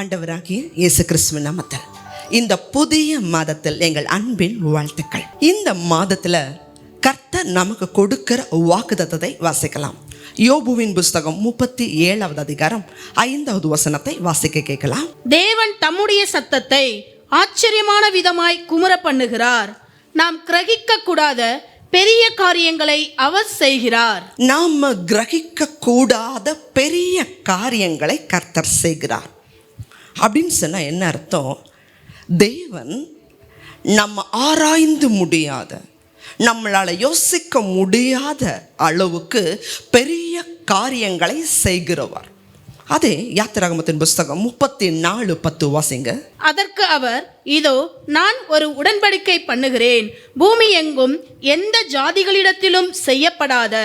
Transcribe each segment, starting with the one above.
ஆண்டவராகிய இயேசு கிறிஸ்துவின் நாமத்தில் இந்த புதிய மாதத்தில் எங்கள் அன்பின் வாழ்த்துக்கள். இந்த மாதத்தில் கர்த்தர் நமக்கு கொடுக்கிற வாக்குத்தத்தத்தை வாசிக்கலாம். யோபுவின் புஸ்தகம் முப்பத்தி ஏழாவது அதிகாரம் ஐந்தாவது வசனத்தை வாசிக்க கேட்கலாம். தேவன் தம்முடைய சத்தத்தை ஆச்சரியமான விதமாய் குமுற பண்ணுகிறார். நாம் கிரகிக்க கூடாத பெரிய காரியங்களை அவர் செய்கிறார். நாம் கிரகிக்க கூடாத பெரிய காரியங்களை கர்த்தர் செய்கிறார். அப்படின்னு சொன்னால் என்ன அர்த்தம்? தேவன் நம்ம ஆராய்ந்து முடியாத நம்மளால் யோசிக்க முடியாத அளவுக்கு பெரிய காரியங்களை செய்கிறவர். அதே யாத்திராகமத்தின் புஸ்தகம் முப்பத்தி நாலு பத்து வாசிங்க. அதற்கு அவர் இதோ நான் ஒரு உடன்படிக்கை பண்ணுகிறேன். பூமி எங்கும் எந்த ஜாதிகளிடத்திலும் செய்யப்படாத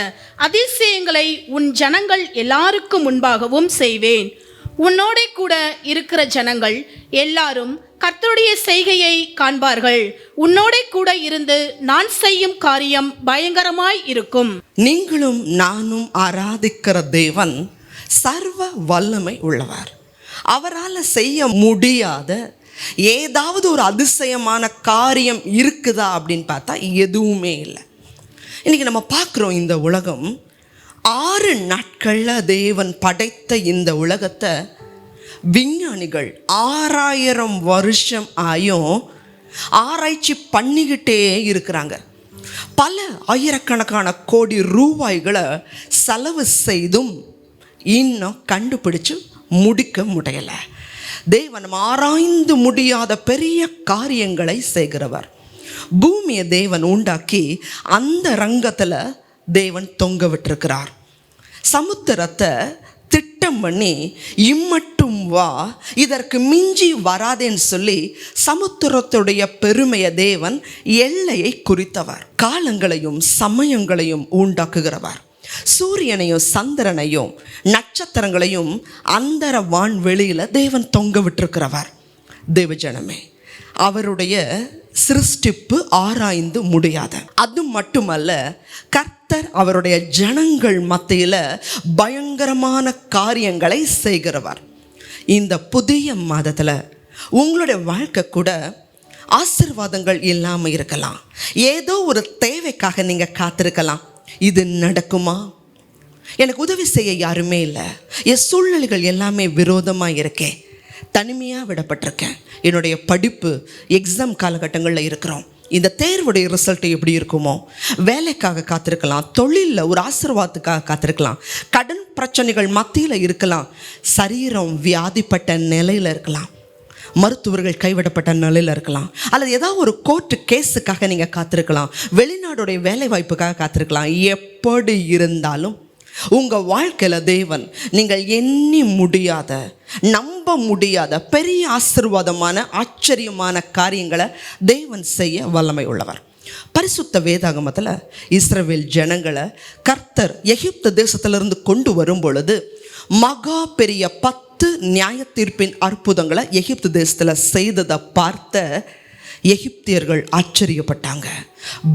அதிசயங்களை உன் ஜனங்கள் எல்லாருக்கும் முன்பாகவும் செய்வேன். உன்னோடே கூட இருக்கிற ஜனங்கள் எல்லாரும் கர்த்தருடைய செய்கையை காண்பார்கள். உன்னோடே கூட இருந்து நான் செய்யும் காரியம் பயங்கரமாய் இருக்கும். நீங்களும் நானும் ஆராதிக்கிற தேவன் சர்வ வல்லமை உள்ளவர். அவரால் செய்ய முடியாத ஏதாவது ஒரு அதிசயமான காரியம் இருக்குதா அப்படின்னு பார்த்தா எதுவுமே இல்லை. இன்றைக்கி நம்ம பார்க்குறோம் இந்த உலகம் ஆறு நாட்களில் தேவன் படைத்த இந்த உலகத்தை விஞ்ஞானிகள் ஆறாயிரம் வருஷம் ஆயும் ஆராய்ச்சி பண்ணிக்கிட்டே இருக்கிறாங்க. பல ஆயிரக்கணக்கான கோடி ரூபாய்களை செலவு செய்தும் இன்னும் கண்டுபிடிச்சு முடிக்க முடியலை. தேவன் ஆராய்ந்து முடியாத பெரிய காரியங்களை செய்கிறவர். பூமியை தேவன் உண்டாக்கி அந்த ரங்கத்தில் தேவன் தொங்க விட்டிருக்கிறார். சமுத்திரத்தை திட்டம் பண்ணி இம்மட்டும் வா இதற்கு மிஞ்சி வராதேன்னு சொல்லி சமுத்திரத்துடைய பெருமைய தேவன் எல்லையை குறித்தவர். காலங்களையும் சமயங்களையும் உண்டாக்குகிறவர். சூரியனையும் சந்திரனையும் நட்சத்திரங்களையும் அந்தர வான்வெளியில் தேவன் தொங்க விட்டிருக்கிறவர். தேவஜனமே அவருடைய சிருஷ்டிப்பு ஆராய்ந்து முடியாத. அது மட்டுமல்ல கர்த்தர் அவருடைய ஜனங்கள் மத்தியில் பயங்கரமான காரியங்களை செய்கிறவர். இந்த புதிய மாதத்தில் உங்களுடைய வாழ்க்கை கூட ஆசிர்வாதங்கள் இல்லாமல் இருக்கலாம். ஏதோ ஒரு தேவைக்காக நீங்கள் காத்திருக்கலாம். இது நடக்குமா? எனக்கு உதவி செய்ய யாருமே இல்லை. என் சூழ்நிலைகள் எல்லாமே விரோதமாக இருக்கேன் தனிமையாக விடப்பட்டிருக்கேன். என்னுடைய படிப்பு எக்ஸாம் காலகட்டங்களில் இருக்கிறோம். இந்த தேர்வுடைய ரிசல்ட் எப்படி இருக்குமோ வேலைக்காக காத்திருக்கலாம் தொழிலில் ஒரு ஆசீர்வாதத்துக்காக காத்திருக்கலாம் கடன் பிரச்சனைகள் மத்தியில் இருக்கலாம் சரீரம் வியாதிப்பட்ட நிலையில் இருக்கலாம் மருத்துவர்கள் கைவிடப்பட்ட நிலையில் இருக்கலாம் அல்லது ஏதாவது ஒரு கோர்ட்டு கேஸுக்காக நீங்கள் காத்திருக்கலாம் வெளிநாடுடைய வேலை வாய்ப்புக்காக காத்திருக்கலாம் எப்படி இருந்தாலும் உங்கள் வாழ்க்கையில் தேவன் நீங்கள் எண்ணி முடியாத நம்ப முடியாத பெரிய ஆசீர்வாதமான ஆச்சரியமான காரியங்களை தேவன் செய்ய வல்லமை உள்ளவர் பரிசுத்த வேதாகமத்தில் இஸ்ரவேல் ஜனங்களை கர்த்தர் எகிப்து தேசத்திலிருந்து கொண்டு வரும் பொழுது மகா பெரிய பத்து நியாய தீர்ப்பின் அற்புதங்களை எகிப்து தேசத்தில் செய்ததை பார்த்த எகிப்தியர்கள் ஆச்சரியப்பட்டாங்க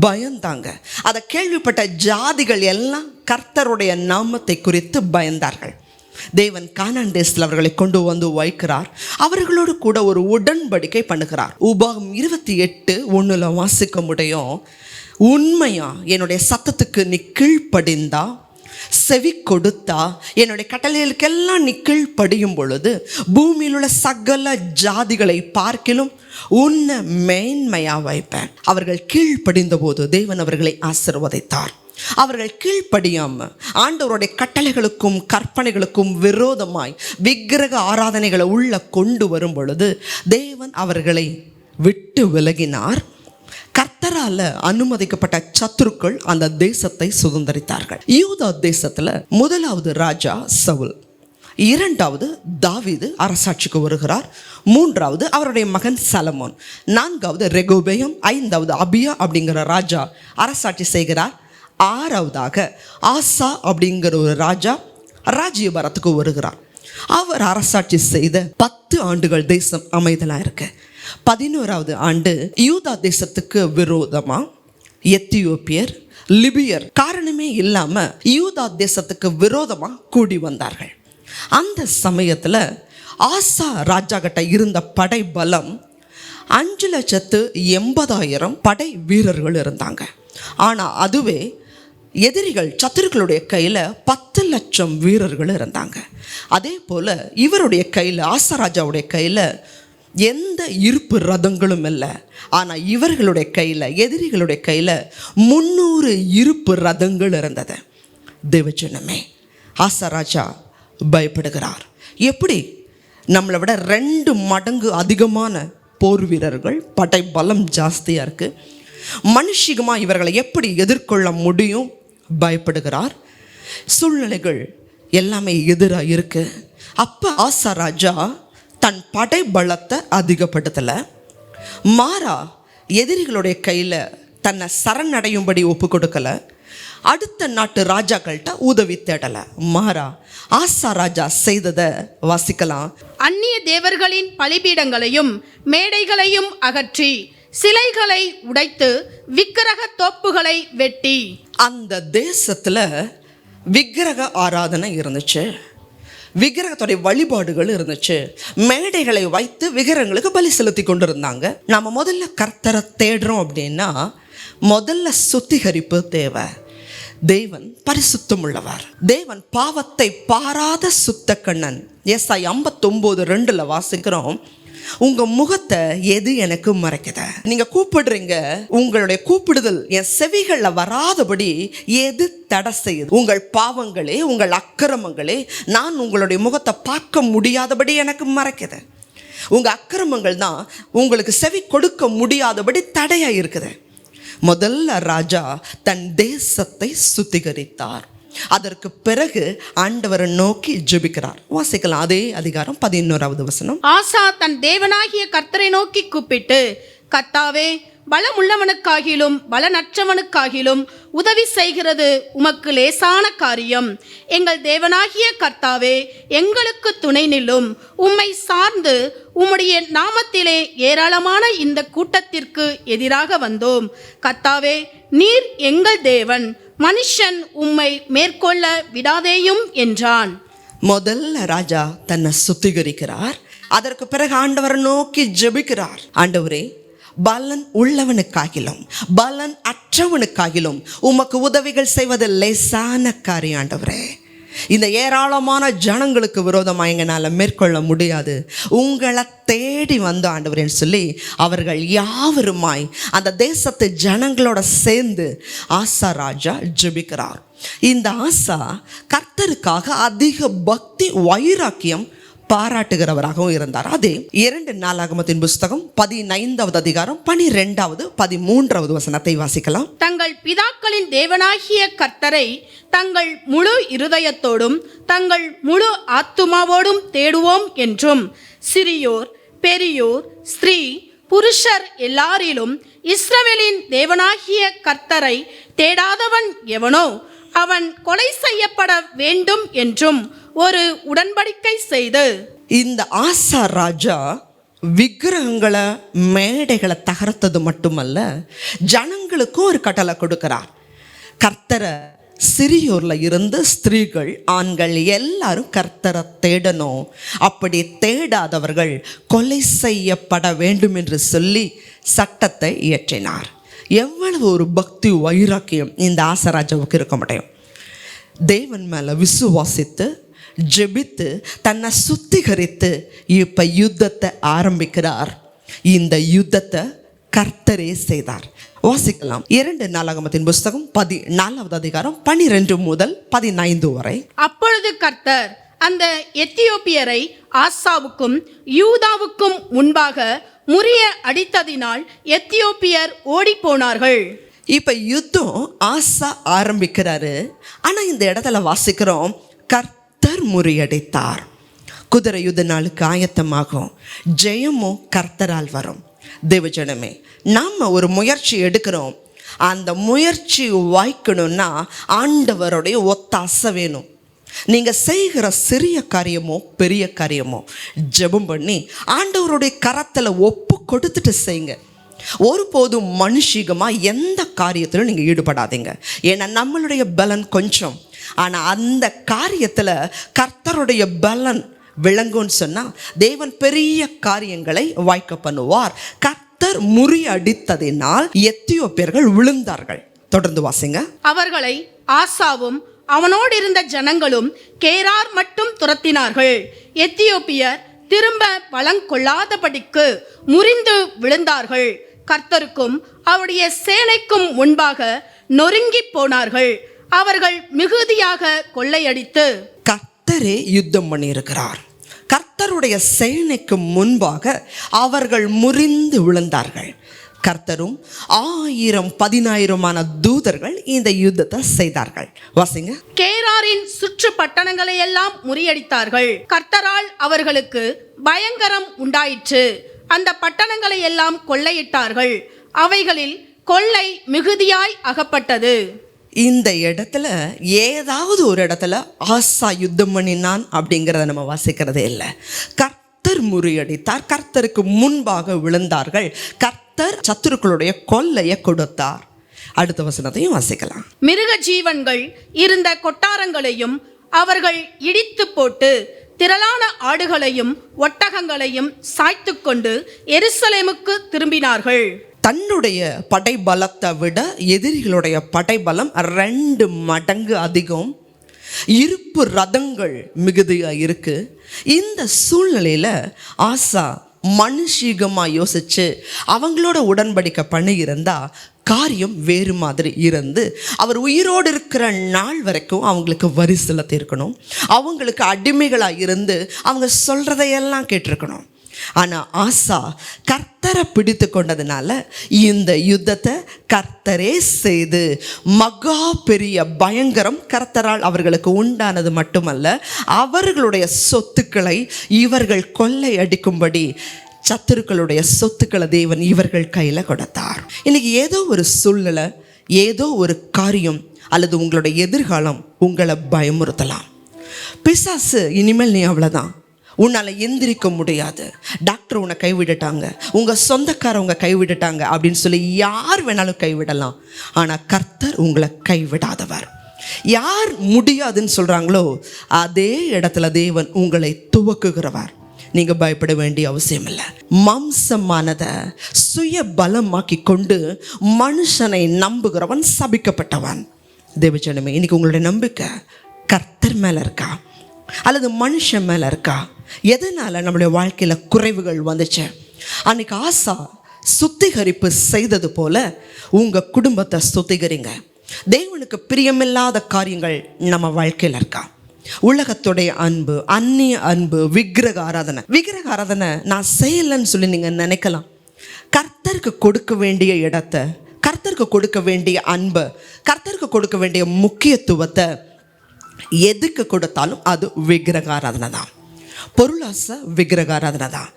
பயந்தாங்க. அதை கேள்விப்பட்ட ஜாதிகள் எல்லாம் கர்த்தருடைய நாமத்தை குறித்து பயந்தார்கள். தேவன் கானான் தேசத்தில் அவர்களை கொண்டு வந்து வைக்கிறார். அவர்களோடு கூட ஒரு உடன்படிக்கை பண்ணுகிறார். உபாகம் இருபத்தி எட்டு ஒன்றில் வாசிக்க முடியும். உண்மையா? என்னுடைய சத்தத்துக்கு நீ கீழ்ப்படிந்தா செவி கொடுத்தா என்னுடைய கட்டளைகளுக்கெல்லாம் நீ படியும் பொழுது பூமியில் உள்ள சகல ஜாதிகளை பார்க்கிலும் உன்னை மேன்மையா வைப்பேன். அவர்கள் கீழ்ப்படிந்த போது தேவன் அவர்களை ஆசிர்வதித்தார். அவர்கள் கீழ்ப்படியாம ஆண்டவருடைய கட்டளைகளுக்கும் கற்பனைகளுக்கும் விரோதமாய் விக்கிரக ஆராதனைகளை உள்ள கொண்டு வரும் பொழுது தேவன் அவர்களை விட்டு விலகினார். கர்த்தரால அனுமதிக்கப்பட்ட சத்துருக்கள் அந்த தேசத்தை சுதந்திரித்தார்கள். யூதா தேசத்துல முதலாவது ராஜா சவுல். இரண்டாவது தாவீது அரசாட்சிக்கு வருகிறார். மூன்றாவது அவருடைய மகன் சலமோன். நான்காவது ரெகோபேயம் ஐந்தாவது அபியா அப்படிங்கிற ராஜா அரசாட்சி செய்கிறார். ஆறாவதாக ஆசா அப்படிங்கிற ஒரு ராஜா ராஜ்யபாரத்துக்கு வருகிறார். அவர் அரசாட்சி செய்த பத்து ஆண்டுகள் தேசம் அமைதலாக இருக்குது பதினோராவது ஆண்டு யூதா தேசத்துக்கு விரோதமா? எத்தியோப்பியர் லிபியர் காரணமே இல்லாமல் யூதா தேசத்துக்கு விரோதமா கூடி வந்தார்கள். அந்த சமயத்தில் ஆசா ராஜா கிட்ட இருந்த படை பலம் அஞ்சு லட்சத்து எண்பதாயிரம் படை வீரர்கள் இருந்தாங்க. ஆனால் அதுவே எதிரிகள் சத்துருக்களுடைய கையில் பத்து லட்சம் வீரர்கள் இருந்தாங்க. அதே போல் இவருடைய கையில் ஆசராஜாவுடைய கையில் எந்த இருப்பு ரதங்களும் இல்லை. ஆனால் இவர்களுடைய கையில் எதிரிகளுடைய கையில் முந்நூறு இருப்பு ரதங்கள் இருந்தது. தேவஜனமே ஆசராஜா பயப்படுகிறார். எப்படி? நம்மளை விட ரெண்டு மடங்கு அதிகமான போர் வீரர்கள் படை பலம் ஜாஸ்தியாக இருக்குது மனுஷிகமாக இவர்களை எப்படி எதிர்கொள்ள முடியும்? பயப்படுகிறார். சூழ்நிலைகள் எல்லாமே எதிராக இருக்குது அப்போ ஆசா ராஜா தன் படை பலத்தை அதிகப்படுத்தலை. மாறா எதிரிகளுடைய கையில் தன்னை சரணடையும்படி ஒப்பு கொடுக்கல அடுத்த நாட்டு ராஜாக்கள்கிட்ட உதவி தேடலை. மாறா ஆசா ராஜா செய்ததை வாசிக்கலாம். அந்நிய தேவர்களின் பலிபீடங்களையும் மேடைகளையும் அகற்றி சிலைகளை உடைத்து விக்கிரக தோப்புகளை வெட்டி. அந்த தேசத்தில் விக்கிரக ஆராதனை இருந்துச்சு. விக்கிரகத்துடைய வழிபாடுகள் இருந்துச்சு. மேடைகளை வைத்து விக்கிரகங்களுக்கு பலி செலுத்தி கொண்டு இருந்தாங்க நம்ம முதல்ல கர்த்தரை தேடுறோம் அப்படின்னா முதல்ல சுத்திகரிப்பு தேவை. தேவன் பரிசுத்தம் உள்ளவர் தேவன் பாவத்தை பாராத சுத்த கண்ணன் எஸ்ஐ ஐம்பத்தொம்போது ரெண்டில் வாசிக்கிறோம். உங்க முகத்தை எது எனக்கு மறைக்குது? நீங்க கூப்பிடுறீங்க உங்களுடைய கூப்பிடுதல் என் செவிகள்ல வராதபடி எது தடை செய்யுது? உங்கள் பாவங்களே உங்கள் அக்கிரமங்களே நான் உங்களுடைய முகத்தை பார்க்க முடியாதபடி எனக்கு மறைக்குது. உங்க அக்கிரமங்கள் தான் உங்களுக்கு செவி கொடுக்க முடியாதபடி தடையா இருக்குது. முதல்ல ராஜா தன் தேசத்தை சுத்திகரித்தார். அதற்கு பிறகு ஆண்டவரை நோக்கி ஜெபிக்கிறார். வாசிக்கலாம் அதே அதிகாரம் பதினோராவது வசனம். ஆசா தன் தேவனாகிய கர்த்தரை நோக்கி கூப்பிட்டு கத்தாவே பலமுள்ளவனுக்காகிலும் பலனற்றவனுக்காகிலும் உதவி செய்கிறது உமக்கு லேசான காரியம். எங்கள் தேவனாகிய கர்த்தாவே எங்களுக்கு துணை நில்லும். உம்மை சார்ந்து உம்முடைய நாமத்திலே ஏராளமான இந்த கூட்டத்திற்கு எதிராக வந்தோம். கர்த்தாவே நீர் எங்கள் தேவன். மனுஷன் உம்மை மேற்கொள்ள விடாதேயும் என்றான். முதல்ல ராஜா தன்னை சுத்திகரிக்கிறார். அதற்கு பிறகு ஆண்டவரை நோக்கி ஜெபிக்கிறார். ஆண்டவரே பலன் உள்ளவனுக்காகிலும் பலன் அற்றவனுக்காகிலும் உமக்கு உதவிகள் செய்வது லேசான காரியம் ஆண்டவரே. இந்த ஏராளமான ஜனங்களுக்கு விரோதமாக எங்களால் மேற்கொள்ள முடியாது. உங்களை தேடி வந்த ஆண்டவரேன்னு சொல்லி அவர்கள் யாவருமாய் அந்த தேசத்து ஜனங்களோட சேர்ந்து ஆசா ராஜா ஜெபிக்கிறார். இந்த ஆசா கர்த்தருக்காக அதிக பக்தி வைராக்கியம் பாராட்டுகிறவராகவும் இருந்தார். அது இரண்டு நாளாகமத்தின் புஸ்தகம் பதினைந்தாவது அதிகாரம் பனிரெண்டாவது பதிமூன்றாவது வசனத்தை வாசிக்கலாம். தங்கள் பிதாக்களின் தேவனாகிய கர்த்தரை தங்கள் முழு இருதயத்தோடும் தங்கள் முழு ஆத்துமாவோடும் தேடுவோம் என்றும் சிறியோர் பெரியோர் ஸ்திரீ புருஷர் எல்லாரிலும் இஸ்ரவேலின் தேவனாகிய கர்த்தரை தேடாதவன் எவனோ? அவன் கொலை செய்யப்பட வேண்டும் என்றும் ஒரு உடன்படிக்கை செய்து. இந்த ஆசா ராஜா விக்கிரகங்களை மேடைகளை தகர்த்தது மட்டுமல்ல ஜனங்களுக்கும் ஒரு கட்டளை கொடுக்கிறார். கர்த்தரை சிறியூரில் இருந்து ஸ்திரீகள் ஆண்கள் எல்லாரும் கர்த்தரை தேடணும். அப்படி தேடாதவர்கள் கொலை செய்யப்பட வேண்டும் என்று சொல்லி சட்டத்தை இயற்றினார். எவ்வளவு ஒரு பக்தி வைராக்கியம் இந்த ஆசராஜாவுக்கு இருக்க முடியும்? தேவன் மேலே விசுவாசித்து ஜெபித்து தன்னை சுத்திகரித்து இப்போ யுத்தத்தை ஆரம்பிக்கிறார். இந்த யுத்தத்தை கர்த்தரே செய்தார். வாசிக்கலாம். இரண்டு நாளாகமத்தின் புஸ்தகம் பதி நாலாவது அதிகாரம் பனிரெண்டு முதல் பதினைந்து வரை. அப்பொழுது கர்த்தர் அந்த எத்தியோப்பியரை ஆசாவுக்கும் யூதாவுக்கும் முன்பாக முறிய அடித்ததினால் எத்தியோப்பியர் ஓடிப்போனார்கள். இப்போ யுத்தம் ஆசா ஆரம்பிக்கிறாரு. ஆனால் இந்த இடத்துல வாசிக்கிறோம் கர்த்தர் முறியடித்தார். குதிரை யுத்த நாளுக்கு ஆயத்தமாகும். ஜெயமும் கர்த்தரால் வரும். தேவஜனமே நாம் ஒரு முயற்சி எடுக்கிறோம். அந்த முயற்சி வாய்க்கணும்னா ஆண்டவருடைய ஒத்தாசை வேணும். நீங்கள் செய்கிற சிறிய காரியமோ பெரிய காரியமோ ஜெபம் பண்ணி ஆண்டவருடைய கரத்தில் ஒப்பு கொடுத்துட்டு செய்யுங்க. ஒருபோதும் மனுஷிகமாக எந்த காரியத்திலும் நீங்கள் ஈடுபடாதீங்க. ஏன்னா நம்மளுடைய பலன் கொஞ்சம். ஆனால் அந்த காரியத்தில் கர்த்தருடைய பலன் விளங்கும்னு சொன்னால் தேவன் பெரிய காரியங்களை வாய்க்க பண்ணுவார். கர்த்தர் முறியடித்ததினால் எத்தியோப்பியர்கள் விழுந்தார்கள். தொடர்ந்து வாசிங்க. அவர்களை ஆசாவும் அவனோடு இருந்த ஜனங்களும் கேரார் மட்டும் துரத்தினார்கள். எத்தியோப்பியர் திரும்ப பலங்கொள்ளாதபடிக்கு முறிந்து விழுந்தார்கள். கர்த்தருக்கும் அவருடைய சேனைக்கும் முன்பாக நொறுங்கி போனார்கள். அவர்கள் மிகுதியாக கொள்ளையடித்து. கர்த்தரே யுத்தம் பண்ணியிருக்கிறார். கர்த்தருடைய சேனைக்கு முன்பாக அவர்கள் முறிந்து விழுந்தார்கள். கர்த்தரும் ஆயிரம் பதினாயிரமான தூதர்கள் இந்த யுத்தத்தை செய்தார்கள். வாசிங்க. கேராரின் சுற்று பட்டணங்களை எல்லாம் முறியடித்தார்கள். கர்த்தரால் அவர்களுக்கு பயங்கரம் உண்டாயிற்று. அந்த பட்டணங்களை எல்லாம் கொள்ளையிட்டார்கள். அவைகளில் கொள்ளை மிகுதியாய் அகப்பட்டது. இந்த இடத்துல ஏதாவது ஒரு இடத்துல ஆசா யுத்தம் பண்ணினான் அப்படிங்கிறத நம்ம வாசிக்கிறதே இல்லை. கர்த்தர் முறியடித்தார். கர்த்தருக்கு முன்பாக விழுந்தார்கள். கர்த்தர் சத்துருக்களுடைய கொல்லையை கொடுத்தார். அடுத்த வசனத்தையும் வாசிக்கலாம். மிருக ஜீவன்கள் இருந்த கொட்டாரங்களையும் அவர்கள் இடித்து போட்டு திரளான ஆடுகளையும் ஒட்டகங்களையும் சாய்த்து கொண்டு எருசலேமுக்கு திரும்பினார்கள். தன்னுடைய படைபலத்தை விட எதிரிகளுடைய படைபலம் ரெண்டு மடங்கு அதிகம். இருப்பு ரதங்கள் மிகுதியாக இருக்கு. இந்த சூழ்நிலையில் ஆசா மனுஷீகமாக யோசித்து அவங்களோட உடன்படிக்கை பண்ணியிருந்தா காரியம் வேறு மாதிரி இருந்து அவர் உயிரோடு இருக்கிற நாள் வரைக்கும் அவங்களுக்கு வரி செலுத்தியிருக்கணும். அவங்களுக்கு அடிமைகளாக இருந்து அவங்க சொல்கிறதையெல்லாம் கேட்டிருக்கணும். ஆனால் ஆசா கர்த்தரை பிடித்து கொண்டதுனால இந்த யுத்தத்தை கர்த்தரே செய்து மகா பெரிய பயங்கரம் கர்த்தரால் அவர்களுக்கு உண்டானது மட்டுமல்ல அவர்களுடைய சொத்துக்களை இவர்கள் கொள்ளை அடிக்கும்படி சத்துருக்களுடைய சொத்துக்களை தேவன் இவர்கள் கையில் கொடுத்தார். இன்னைக்கு ஏதோ ஒரு சூழ்நிலை ஏதோ ஒரு காரியம் அல்லது உங்களுடைய எதிர்காலம் உங்களை பயமுறுத்தலாம். பிசாசு இனிமேல் நீ அவ்வளோதான் உன்னால் எந்திரிக்க முடியாது. டாக்டர் உன்னை கைவிட்டுட்டாங்க. உங்கள் சொந்தக்காரவங்க கைவிட்டுட்டாங்க அப்படின்னு சொல்லி யார் வேணாலும் கைவிடலாம். ஆனால் கர்த்தர் உங்களை கைவிடாதவர். யார் முடியாதுன்னு சொல்கிறாங்களோ அதே இடத்துல தேவன் உங்களை துவக்குகிறவர். நீங்கள் பயப்பட வேண்டிய அவசியம் இல்லை. மாம்சமானதை சுய பலமாக்கி கொண்டு மனுஷனை நம்புகிறவன் சபிக்கப்பட்டவன். தேவச்சனமே இன்னைக்கு உங்களுடைய நம்பிக்கை கர்த்தர் மேலே இருக்கா? அல்லது மனுஷன் மேலே இருக்கா? எதனால் நம்மளுடைய வாழ்க்கையில் குறைவுகள் வந்துச்சு? அன்னைக்கு ஆசா சுத்திகரிப்பு செய்தது போல உங்கள் குடும்பத்தை சுத்திகரிங்க. தேவனுக்கு பிரியமில்லாத காரியங்கள் நம்ம வாழ்க்கையில் இருக்கா? உலகத்துடைய அன்பு அந்நிய அன்பு விக்கிரக ஆராதனை. விக்கிரக ஆராதனை நான் செய்யலைன்னு சொல்லி நீங்கள் நினைக்கலாம். கர்த்தருக்கு கொடுக்க வேண்டிய இடத்த கர்த்தருக்கு கொடுக்க வேண்டிய அன்பை கர்த்தருக்கு கொடுக்க வேண்டிய முக்கியத்துவத்தை எதுக்கு கொடுத்தாலும் அது விக்கிரகாராதனை தான். பொருளாசை விக்கிரகாராதனை தான்.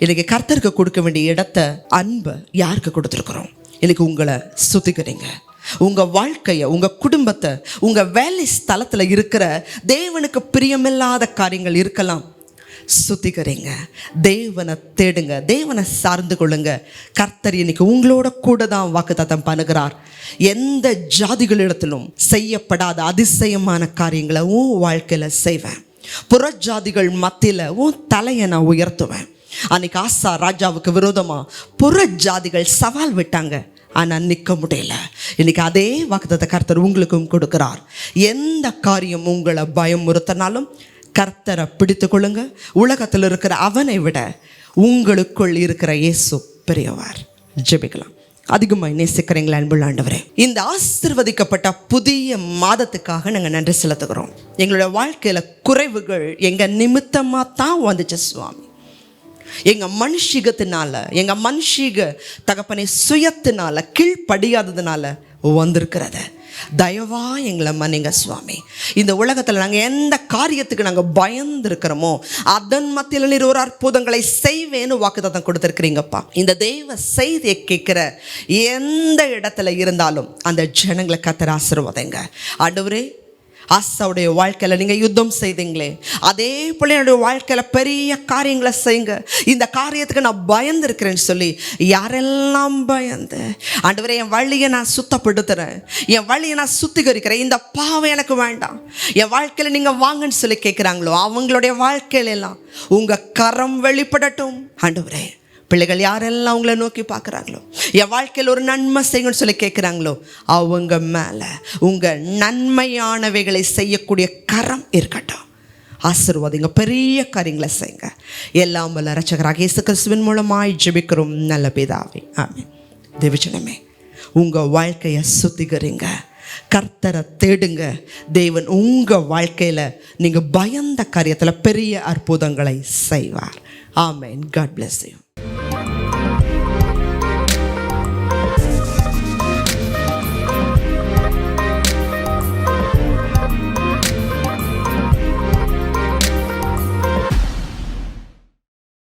இன்றைக்கி கர்த்தருக்கு கொடுக்க வேண்டிய இடத்த அன்பை யாருக்கு கொடுத்துருக்குறோம்? இன்றைக்கி உங்களை சுத்திக்கிறீங்க. உங்கள் வாழ்க்கையை உங்கள் குடும்பத்தை உங்கள் வேலை ஸ்தலத்தில் இருக்கிற தேவனுக்கு பிரியமில்லாத காரியங்கள் இருக்கலாம். சுத்திகரிங்க. தேவனை தேடுங்க. தேவனை சார்ந்து கொள்ளுங்க. கர்த்தர் இன்னைக்கு உங்களோட கூட தான் வாக்குத்தத்தம் பண்ணுகிறார். எந்த ஜாதிகளிடத்திலும் செய்யப்படாத அதிசயமான காரியங்களை உன் வாழ்க்கையில் செய்வேன். புறஜாதிகள் மத்தியில் உன் தலையை நான் உயர்த்துவேன். அன்னைக்கு ஆசா ராஜாவுக்கு விரோதமாக புற ஜாதிகள் சவால் விட்டாங்க. ஆனால் நிற்க முடியல. இன்னைக்கு அதே வாக்குத்தத்தை கர்த்தர் உங்களுக்கும் கொடுக்கிறார். எந்த காரியம் உங்களை பயமுறுத்தினாலும் கர்த்தரை பிடித்து கொள்ளுங்க. உலகத்தில் இருக்கிற அவனை விட உங்களுக்குள் இருக்கிற இயேசு பெரியவர். ஜெபிக்கலாம். அதிகமாக நேசிக்கிறீங்களா அன்புள்ள ஆண்டவரே. இந்த ஆசிர்வதிக்கப்பட்ட புதிய மாதத்துக்காக நாங்கள் நன்றி செலுத்துகிறோம். எங்களோட வாழ்க்கையில் குறைவுகள் எங்கள் நிமித்தமாக தான் வந்துச்சு சுவாமி. எங்கள் மனுஷிகத்தினால எங்கள் மனுஷிக தகப்பனை சுயத்தினால கீழ்ப்படியாததுனால வந்திருக்கிறத. தயவா எங்களை மன்னிங்க சுவாமி. இந்த உலகத்தில் நாங்கள் எந்த காரியத்துக்கு நாங்கள் பயந்துருக்கிறோமோ அதன் மத்தியில் நீர் ஒரு அற்புதங்களை செய்வேன்னு வாக்குத்தத்தம் கொடுத்துருக்குறீங்கப்பா. இந்த தெய்வ செய்தியை கேட்குற எந்த இடத்துல இருந்தாலும் அந்த ஜனங்களை கத்தர் ஆசீர்வாதங்க. ஆண்டவரே ஆசாவுடைய வாழ்க்கையில் நீங்கள் யுத்தம் செய்தீங்களே. அதே போல என்னுடைய வாழ்க்கையில் பெரிய காரியங்களை செய்யுங்க. இந்த காரியத்துக்கு நான் பயந்துருக்கிறேன்னு சொல்லி யாரெல்லாம் பயந்து ஆண்டவரே என் வழியை நான் சுத்தப்படுத்துகிறேன் என் வழியை நான் சுத்திகரிக்கிறேன். இந்த பாவம் எனக்கு வேண்டாம். என் வாழ்க்கையில் நீங்கள் வாங்கன்னு சொல்லி கேட்குறாங்களோ அவங்களுடைய வாழ்க்கையில எல்லாம் உங்கள் கரம் வெளிப்படட்டும். ஆண்டவரே. பிள்ளைகள் யாரெல்லாம் அவங்கள நோக்கி பார்க்குறாங்களோ? என் வாழ்க்கையில் ஒரு நன்மை செய்யுன்னு சொல்லி கேட்குறாங்களோ? அவங்க மேலே உங்கள் நன்மையானவைகளை செய்யக்கூடிய கரம் இருக்கட்டும். ஆசீர்வாதிங்க பெரிய காரியங்களை செய்யுங்க. எல்லாம் வல்ல ரச்சகராக இயேசு கிறிஸ்துவின் மூலமாய் ஜெபிக்கிறோம். நல்ல பிதாவே ஆமே தேவஜனமே உங்கள் வாழ்க்கையை சுத்திகரிங்க. கர்த்தரை தேடுங்க. தேவன் உங்கள் வாழ்க்கையில் நீங்கள் பயந்த காரியத்தில் பெரிய அற்புதங்களை செய்வார். ஆமேன். God bless you